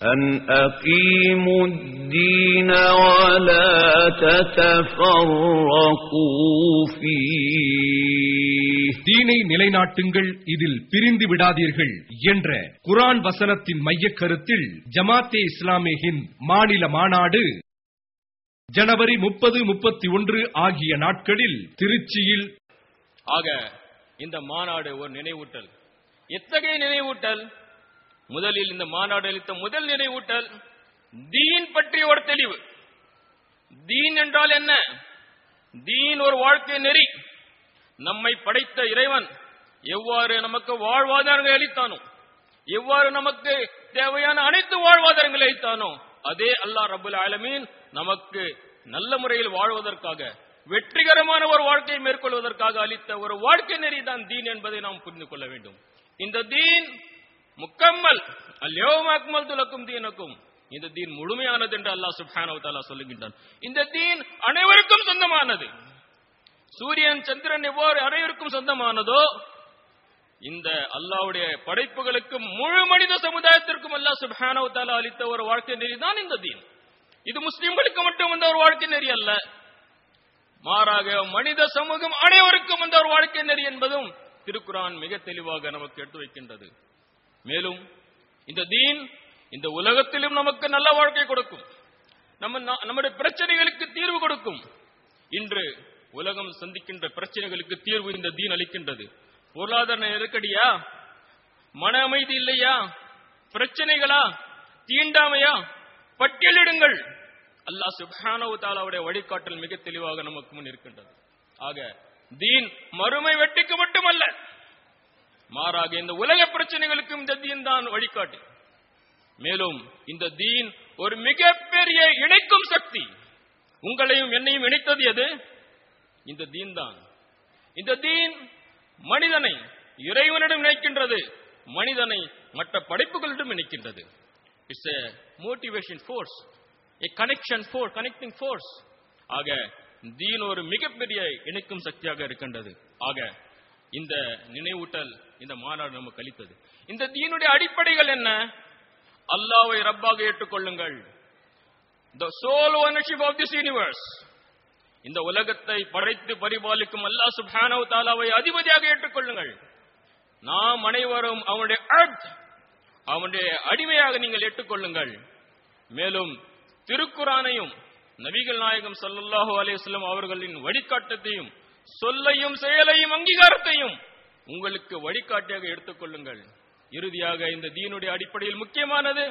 أن أقيموا الدين ولا تتفرقوا فيه தீனை நிலைநாட்டுங்கள் இதில் பிரிந்து விடாதீர்கள் என்ற குரான் வசனத்தின் மையக் கருத்தில் ஜமாத்தே இஸ்லாமியின் மாநில மாநாடு ஜனவரி முப்பது முப்பத்தி ஒன்று ஆகிய நாட்களில் திருச்சியில் ஆக இந்த மாநாடு ஒரு நினைவூட்டல் எத்தகைய நினைவூட்டல் முதலில் இந்த மாநாடு அளித்த முதல் நினைவூட்டல் தீன் பற்றிய ஒரு தெளிவு. தீன் என்றால் என்ன? தீன் ஒரு வாழ்க்கை நெறி. நம்மை படைத்த இறைவன் எவ்வாறு நமக்கு வாழ்வாதாரங்களை அளித்தானோ எவ்வாறு நமக்கு தேவையான அனைத்து வாழ்வாதாரங்களை அளித்தானோ அதே அல்லாஹ் ரபுல் ஆலமீன் நமக்கு நல்ல முறையில் வாழ்வதற்காக வெற்றிகரமான ஒரு வாழ்க்கையை மேற்கொள்வதற்காக அளித்த ஒரு வாழ்க்கை நெறி தான் தீன் என்பதை நாம் புரிந்து கொள்ள வேண்டும். இந்த தீன் முக்கம்மல். அல்லோம் அக்மல் துலக்கும் தீனக்கும். இந்த தீன் முழுமையானது என்று அல்லாஹ் சுபானவத்தாலா சொல்லுகின்றான். இந்த தீன் அனைவருக்கும் சொந்தமானது. சூரியன் சந்திரன் எவ்வாறு அனைவருக்கும் சொந்தமானதோ இந்த அல்லாவுடைய படைப்புகளுக்கும் முழு மனித சமுதாயத்திற்கும் அல்லாஹ் சுபானவத்தாலா அளித்த ஒரு வாழ்க்கை நெறி தான் இந்த தீன். இது முஸ்லிம்களுக்கு மட்டும் வந்த ஒரு வாழ்க்கை நெறி அல்ல. மாறாக மனித சமூகம் அனைவருக்கும் வந்த ஒரு வாழ்க்கை நெறி என்பதும் திருக்குரான் மிக தெளிவாக நமக்கு எடுத்து வைக்கின்றது. மேலும் இந்த தீன் இந்த உலகத்திலும் நமக்கு நல்ல வாழ்க்கை கொடுக்கும். நம்ம நம்முடைய பிரச்சனைகளுக்கு தீர்வு கொடுக்கும். இன்று உலகம் சந்திக்கின்ற பிரச்சனைகளுக்கு தீர்வு இந்த தீன் அளிக்கின்றது. பொருளாதார நெருக்கடியா? மன அமைதி இல்லையா? பிரச்சனைகளா? தீண்டாமையா? பட்டியலிடுங்கள். அல்லாஹ் சுப்ஹானஹு தாலாவுடைய வழிகாட்டல் மிக தெளிவாக நமக்கு முன் இருக்கின்றது. ஆக தீன் மறுமை வெட்டிக்கு மட்டுமல்ல மாறாக இந்த உலக பிரச்சனைகளுக்கும் இந்த தீன் தான் வழிகாட்டு. மேலும் இந்த தீன் ஒரு மிகப்பெரிய இணைக்கும் சக்தி. உங்களையும் என்னையும் இணைத்தது எது? இந்த தீன் தான். இந்த தீன் மனிதனை இறைவனிடம் இணைக்கின்றது மனிதனை மற்ற படைப்புகளிடம் இணைக்கின்றது. It's a motivation force a connection for connecting force ஆக தீன் ஒரு மிகப்பெரிய இணைக்கும் சக்தியாக இருக்கின்றது. ஆக இந்த நினைவூட்டல் இந்த மாநாடு நமக்கு அளித்தது இந்த தீனுடைய அடிப்படைகள் என்ன? அல்லாவை ரப்பாக ஏற்றுக்கொள்ளுங்கள். The sole ownership of this universe இந்த உலகத்தை படைத்து பரிபாலிக்கும் அல்லாஹ் சுபானவ் தாலாவை அதிபதியாக ஏற்றுக்கொள்ளுங்கள். நாம் அனைவரும் அவனுடைய அர்த் அவனுடைய அடிமையாக நீங்கள் ஏற்றுக்கொள்ளுங்கள். மேலும் திருக்குரானையும் நபிகள் நாயகம் ஸல்லல்லாஹு அலைஹி அவர்களின் வழிகாட்டத்தையும் சொல்லையும் செயலையும் அங்கீகாரத்தையும் உங்களுக்கு வழிகாட்டியாக எடுத்துக்கொள்ளுங்கள் இறுதியாக இந்த தீனுடைய அடிப்படையில் முக்கியமானது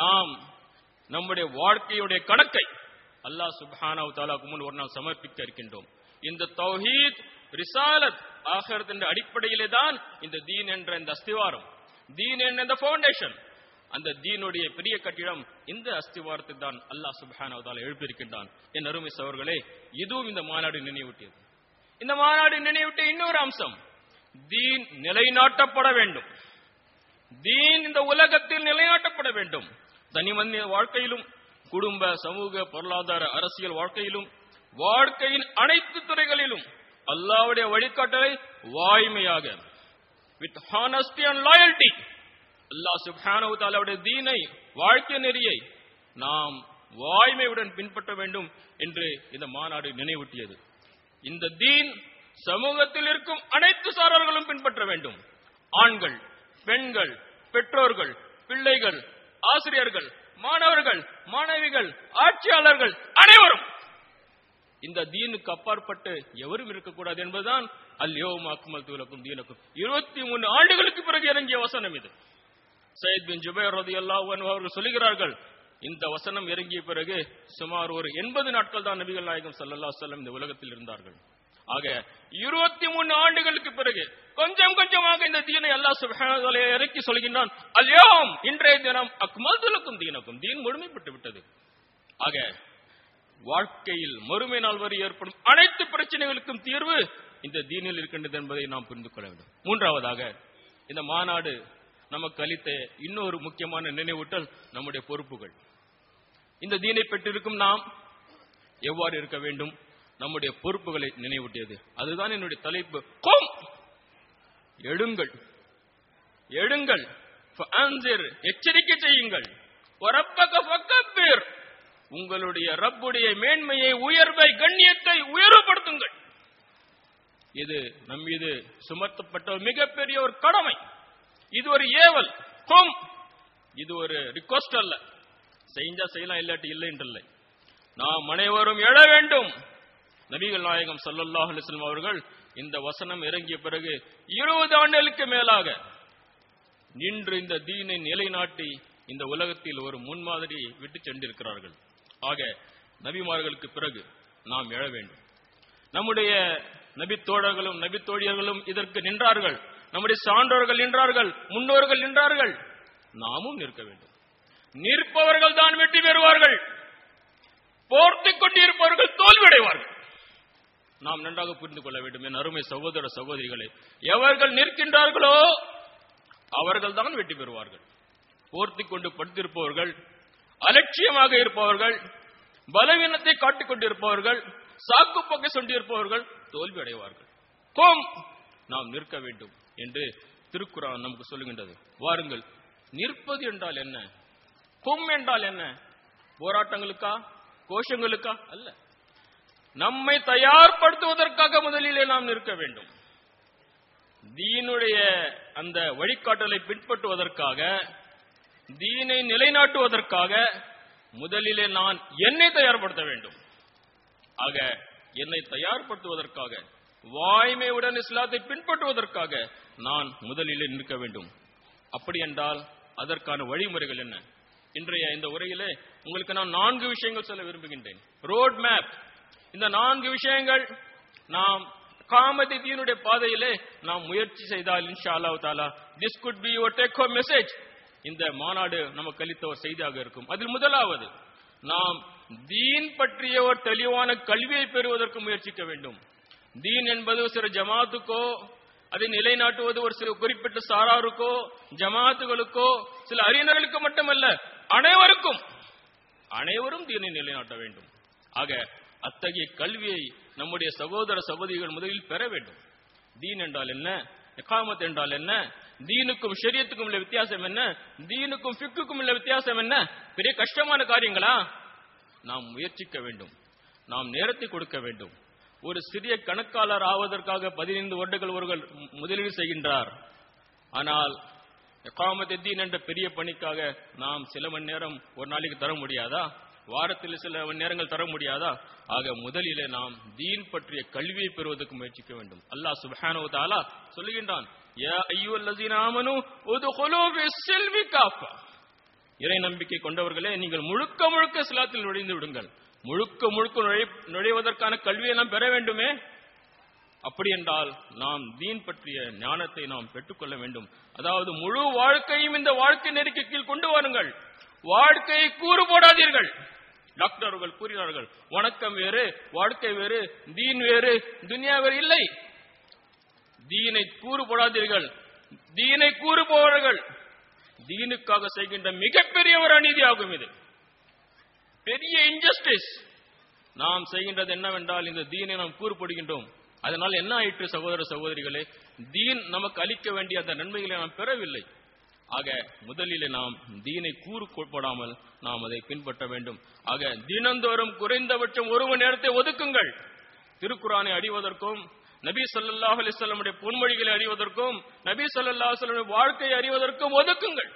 நாம் நம்முடைய வாழ்க்கையுடைய கணக்கை அல்லாஹ் சுப்ஹானஹு தாலாக்கு முன் ஒரு நாள் சமர்ப்பிக்க இருக்கின்றோம். இந்த தௌஹீத் ரிசாலத் ஆகரத் என்ற அடிப்படையிலே தான் இந்த தீன் என்ற இந்த அஸ்திவாரம். தீன் என்ற இந்த பவுண்டேஷன் அந்த தீனுடைய பெரிய கட்டிடம் இந்த அஸ்திவாரத்தை தான் அல்லாஹ் சுப்ஹானஹு எழுப்பியிருக்கின்றான். என் அருமை சவர்களே இதுவும் இந்த மாநாடு நினைவூட்டியது. இந்த மாநாடு நினைவூட்டிய இன்னொரு அம்சம் தீன் நிலைநாட்டப்பட வேண்டும். தீன் இந்த உலகத்தில் நிலைநாட்டப்பட வேண்டும். தனி மனித வாழ்க்கையிலும் குடும்ப சமூக பொருளாதார அரசியல் வாழ்க்கையிலும் வாழ்க்கையின் அனைத்து துறைகளிலும் அல்லாவுடைய வழிகாட்டலை வாய்மையாக வித் ஹானஸ்டி அண்ட் லாயல்டி அல்லாஹ் சுப்ஹானஹு தஆலாவுடைய தீனை வாழ்க்கை நெறியை நாம் வாய்மையுடன் பின்பற்ற வேண்டும் என்று இந்த மாநாடு நினைவூட்டியது. இந்த தீன் சமூகத்தில் இருக்கும் அனைத்து சாரர்களும் பின்பற்ற வேண்டும். ஆண்கள் பெண்கள் பெற்றோர்கள் பிள்ளைகள் ஆசிரியர்கள் மாணவர்கள் மாணவிகள் ஆட்சியாளர்கள் அனைவரும் இந்த தீனுக்கு அப்பாற்பட்டு எவரும் இருக்கக்கூடாது என்பதுதான் அல்யோம் அக்மல் தூலக்கும் தீனுக்கும். இருபத்தி மூணு ஆண்டுகளுக்கு பிறகு இறங்கிய வசனம் இது. சயத் பின் ஜுபேர் ரலியல்லாஹு அவர்கள் சொல்லுகிறார்கள் இந்த வசனம் இறங்கிய பிறகு சுமார் ஒரு எண்பது நாட்கள் தான் நபிகள் நாயகம் சல்லல்லா செல்லம் இந்த உலகத்தில் இருந்தார்கள். ஆக இருபத்தி மூணு ஆண்டுகளுக்கு பிறகு கொஞ்சம் கொஞ்சமாக இந்த தீனை அல்லாஹ் சுப்ஹானஹு இறக்கி சொல்கின்றான் அல்யோம் இன்றைய தினம் அக்மல் துலக்கும் தீனக்கும் தீன் முழுமைப்பட்டு விட்டது. ஆக வாழ்க்கையில் மறுமை நாள் வரை ஏற்படும் அனைத்து பிரச்சனைகளுக்கும் தீர்வு இந்த தீனில் இருக்கின்றது என்பதை நாம் புரிந்து கொள்ள வேண்டும். மூன்றாவதாக இந்த மாநாடு நமக்கு அளித்த இன்னொரு முக்கியமான நினைவூட்டல் நம்முடைய பொறுப்புகள். இந்த தீனை பெற்றிருக்கும் நாம் எவ்வாறு இருக்க வேண்டும்? நம்முடைய பொறுப்புகளை நினைவூட்டியது. அதுதான் என்னுடைய தலைப்பு. கோம்! எழுங்கள் எழுங்கள் எச்சரிக்கை செய்யுங்கள். உங்களுடைய ரப்புடைய மேன்மையை உயர்வை கண்ணியத்தை உயர்வுபடுத்துங்கள். இது நம் மீது சுமத்தப்பட்ட ஒரு மிகப்பெரிய ஒரு கடமை. இது ஒரு ஏவல். கோம்! இது ஒரு ரிக்வஸ்ட் அல்ல. செஞ்சா செய்யலாம் இல்லாட்டி இல்லை என்றில்லை நாம் அனைவரும் எழ வேண்டும். நபிகள் நாயகம் சல்லாஹ் அலிஸ்லம் அவர்கள் இந்த வசனம் இறங்கிய பிறகு இருபது ஆண்டுகளுக்கு மேலாக நின்று இந்த தீனை நிலைநாட்டி இந்த உலகத்தில் ஒரு முன்மாதிரி விட்டு சென்றிருக்கிறார்கள். ஆக நபிமார்களுக்கு பிறகு நாம் எழ வேண்டும். நம்முடைய நபித்தோழர்களும் நபித்தோழியர்களும் இதற்கு நின்றார்கள். நம்முடைய சான்றோர்கள் நின்றார்கள். முன்னோர்கள் நின்றார்கள். நாமும் நிற்க வேண்டும். நிற்பவர்கள் தான் வெற்றி பெறுவார்கள். போர்த்து கொண்டிருப்பவர்கள் தோல்வியடைவார்கள். நாம் நன்றாக புரிந்து கொள்ள வேண்டும் என் அருமை சகோதர சகோதரிகளை. எவர்கள் நிற்கின்றார்களோ அவர்கள் தான் வெற்றி பெறுவார்கள். போர்த்தி கொண்டு படுத்திருப்பவர்கள் அலட்சியமாக இருப்பவர்கள் பலவீனத்தை காட்டிக் கொண்டிருப்பவர்கள் சாக்கு பக்கை சொல்லியிருப்பவர்கள் தோல்வி அடைவார்கள். கோம் நாம் நிற்க வேண்டும் என்று திருக்குறான் நமக்கு சொல்லுகின்றது. வாருங்கள் நிற்பது என்றால் என்ன? கும் என்றால் என்ன? போராட்டங்களுக்கா? கோஷங்களுக்கா? அல்ல. நம்மை தயார்படுத்துவதற்காக முதலிலே நாம் நிற்க வேண்டும். தீனுடைய அந்த வழிகாட்டலை பின்பற்றுவதற்காக தீனை நிலைநாட்டுவதற்காக முதலிலே நான் என்னை தயார்படுத்த வேண்டும். ஆக என்னை தயார்படுத்துவதற்காக வாய்மையுடன் இஸ்லாத்தை பின்பற்றுவதற்காக நான் முதலிலே நிற்க வேண்டும். அப்படி என்றால் அதற்கான வழிமுறைகள் என்ன? இன்றைய இந்த உரையிலே உங்களுக்கு நான் நான்கு விஷயங்கள் சொல்ல விரும்புகின்றேன். ரோட் மேப் இந்த நான்கு விஷயங்கள் நாம் காமதி தீனுடைய பாதையிலே நாம் முயற்சி செய்தால் இன்ஷா அல்லாஹ் தாலா this could be your take home message இந்த மாநாடு நமக்கு அளித்த ஒரு செய்தியாக இருக்கும். அதில் முதலாவது நாம் தீன் பற்றிய ஒரு தெளிவான கல்வியை பெறுவதற்கு முயற்சிக்க வேண்டும். தீன் என்பது சில ஜமாத்துக்கோ அதை நிலைநாட்டுவது ஒரு சில குறிப்பிட்ட சாராருக்கோ ஜமாத்துகளுக்கோ சில அறிஞர்களுக்கு மட்டுமல்ல அனைவருக்கும் அனைவரும் தீனை நிலைநாட்ட வேண்டும். ஆக அத்தகைய கல்வியை நம்முடைய சகோதர சகோதரிகள் முதலில் பெற வேண்டும். தீன் என்றால் என்ன? எக்காமத் என்றால் என்ன? தீனுக்கும் ஷரியத்துக்கும் உள்ள வித்தியாசம் என்ன? தீனுக்கும் ஃபிக்குக்கும் உள்ள வித்தியாசம் என்ன? பெரிய கஷ்டமான காரியங்களா? நாம் முயற்சிக்க வேண்டும். நாம் நேரத்தை கொடுக்க வேண்டும். ஒரு சிறிய கணக்காளர் ஆவதற்காக பதினைந்து வருடங்கள் ஒருவர் முதலீடு செய்கின்றார். ஆனால் எக்காமத்தீன் என்ற பெரிய பணிக்காக நாம் சில மணி நேரம் ஒரு நாளைக்கு தர முடியாதா? வாரத்தில் சில மணி நேரங்கள் தர முடியாதா? ஆக முதலிலே நாம் தீன் பற்றிய கல்வியை பெறுவதற்கு முயற்சிக்க வேண்டும். அல்லாஹ் சுப்ஹானஹு தாலா சொல்லுகின்றான் இறை நம்பிக்கை கொண்டவர்களே நீங்கள் முழுக்க முழுக்க சிலாத்தில் நுழைந்து விடுங்கள். முழுக்க முழுக்க நுழை- நுழைவதற்கான கல்வியை நாம் பெற வேண்டுமே? அப்படி என்றால் நாம் தீன் பற்றிய ஞானத்தை நாம் பெற்றுக்கொள்ள வேண்டும். அதாவது முழு வாழ்க்கையும் இந்த வாழ்க்கை நெருக்கி கீழ் கொண்டு வாருங்கள். வாழ்க்கையை கூறு போடாதீர்கள். டாக்டர் அவர்கள் கூறினார்கள் வணக்கம் வேறு வாழ்க்கை வேறு தீன் வேறு துனியா வேறு இல்லை. தீனை கூறு போடாதீர்கள் தீனை கூறு போவார்கள் தீனுக்காக செய்கின்ற மிகப்பெரிய ஒரு அநீதியாகும் இது. பெரிய இன்ஜஸ்டிஸ் நாம் செய்கின்றது என்னவென்றால் இந்த தீனை நாம் கூறுபடுகின்றோம் அதனால் என்ன ஆயிற்று சகோதர சகோதரிகளே? தீன் நமக்கு அளிக்க வேண்டிய அந்த நன்மைகளை நாம் பெறவில்லை. ஆக முதலில் நாம் தீனை கூறு போடாமல் நாம் அதை பின்பற்ற வேண்டும். ஆக தினந்தோறும் குறைந்தபட்சம் ஒரு மணி நேரத்தை ஒதுக்குங்கள். திருக்குறானை அறிவதற்கும் நபி சொல்லாஹ் அலைஹி பொன்மொழிகளை அறிவதற்கும் நபி சொல்லா சொல்லுடைய வாழ்க்கையை அறிவதற்கும் ஒதுக்குங்கள்.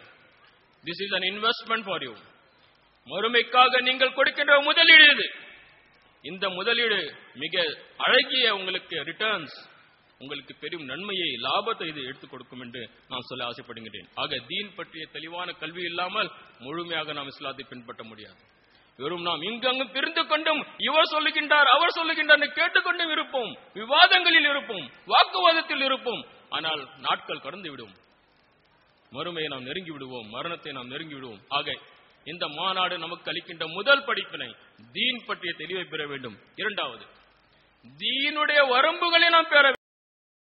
This is an investment for you மறுமைக்காக நீங்கள் கொடுக்கின்ற முதலீடு இது. இந்த முதலீடு மிக அழகிய உங்களுக்கு ரிட்டர்ன்ஸ் உங்களுக்கு பெரும் நன்மையை லாபத்தை இது எடுத்துக் கொடுக்கும் என்று நான் சொல்ல ஆசைப்படுகிறேன் ஆக தீன் பற்றிய தெளிவான கல்வி இல்லாமல் முழுமையாக நாம் இஸ்லாத்தை பின்பற்ற முடியாது. வெறும் நாம் இங்கங்கும் பிரிந்து கொண்டும் இவர் சொல்லுகின்றார் அவர் சொல்லுகின்றார் கேட்டுக்கொண்டும் இருப்போம். விவாதங்களில் இருப்போம் வாக்குவாதத்தில் இருப்போம். ஆனால் நாட்கள் கடந்து விடும். மறுமையை நாம் நெருங்கி விடுவோம் மரணத்தை நாம் நெருங்கி விடுவோம். ஆக இந்த மாநாடு நமக்கு அளிக்கின்ற முதல் படிப்பினை தீன் பற்றிய தெளிவை பெற வேண்டும். இரண்டாவது தீனுடைய வரம்புகளை நாம் பெற